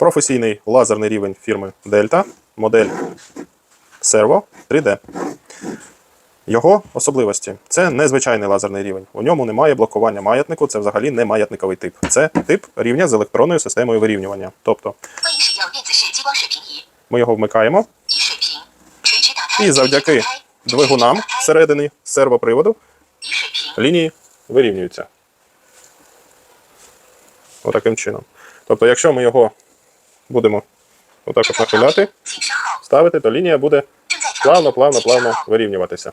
Професійний лазерний рівень фірми Delta, модель Servo 3D. Його особливості це незвичайний лазерний рівень. У ньому немає блокування маятнику, це взагалі не маятниковий тип. Це тип рівня з електронною системою вирівнювання. Тобто ми його вмикаємо. І завдяки двигунам всередині сервоприводу лінії вирівнюються. Отаким чином. Тобто, якщо ми його будемо отак нахиляти, ставити, то лінія буде плавно-плавно-плавно вирівнюватися.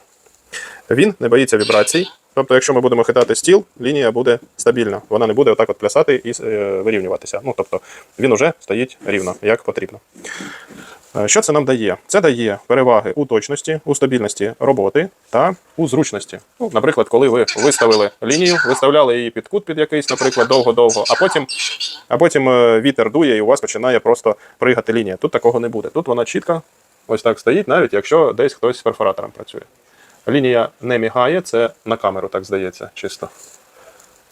Він не боїться вібрацій. Тобто, якщо ми будемо хитати стіл, лінія буде стабільна. Вона не буде отак от плясати і е, вирівнюватися. Ну, тобто, Він вже стоїть рівно, як потрібно. Е, що це нам дає? Це дає переваги у точності, у стабільності роботи та у зручності. Ну, Наприклад, коли ви виставили лінію, виставляли її під кут під якийсь, наприклад, довго-довго, а потім а потім е, вітер дує і у вас починає просто пригати лінія. Тут такого не буде. Тут вона чітко ось так стоїть, навіть якщо десь хтось з перфоратором працює. Лінія не мігає, це на камеру, так здається, чисто.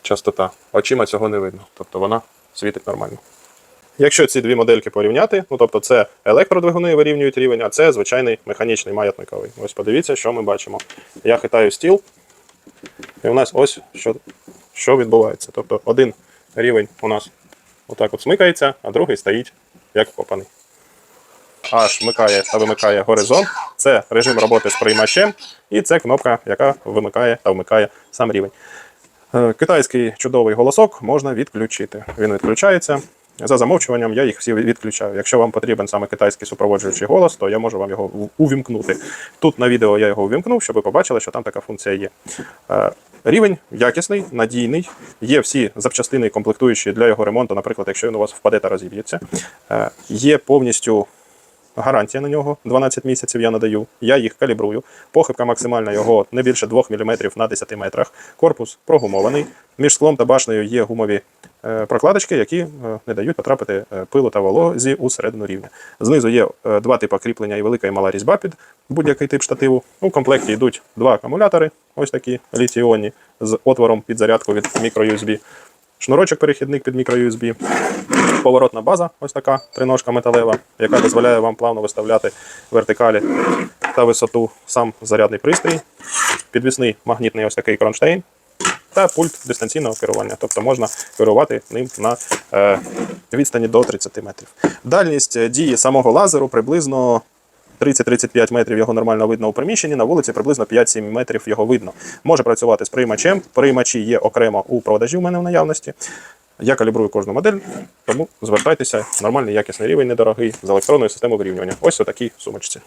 Частота. Очима цього не видно. Тобто вона світить нормально. Якщо ці дві модельки порівняти, ну тобто це електродвигуни вирівнюють рівень, а це звичайний механічний маятниковий. Ось подивіться, що ми бачимо. Я хитаю стіл, і у нас ось що, що відбувається. Тобто один рівень у нас отак от смикається, а другий стоїть як вкопаний. Аж вмикає та вимикає горизонт. Це режим роботи з приймачем, і це кнопка, яка вимикає та вмикає сам рівень. Е, Китайський чудовий голосок можна відключити. Він відключається. За замовчуванням я їх всі відключаю. Якщо вам потрібен саме китайський супроводжуючий голос, то я можу вам його увімкнути. Тут на відео я його увімкнув, щоб ви побачили, що там така функція є. Е, Рівень якісний, надійний. Є всі запчастини комплектуючі для його ремонту, наприклад, якщо він у вас впаде та розіб'ється. Е, Є повністю гарантія на нього 12 місяців я надаю. Я їх калібрую. Похибка максимальна його не більше 2 мм на 10 метрах. Корпус прогумований. Між склом та башнею є гумові прокладочки, які е, не дають потрапити е, пилу та волозі у середину рівня. Знизу є е, два типи кріплення і велика і мала різьба під будь-який тип штативу. У комплекті йдуть два акумулятори, ось такі літіонні, з отвором під зарядку від microUSB. Шнурочок перехідник під microUSB. Поворотна база, ось така триножка металева, яка дозволяє вам плавно виставляти вертикалі та висоту сам зарядний пристрій, підвісний магнітний ось такий кронштейн та пульт дистанційного керування. Тобто можна керувати ним на е, відстані до 30 метрів. Дальність е, дії самого лазеру приблизно 30-35 метрів його нормально видно у приміщенні, на вулиці приблизно 5-7 метрів його видно. Може працювати з приймачем. Приймачі є окремо у продажі у мене в наявності. Я калібрую кожну модель, тому звертайтеся, нормальний якісний рівень, недорогий, з електронною системою вирівнювання. Ось у такій сумочці.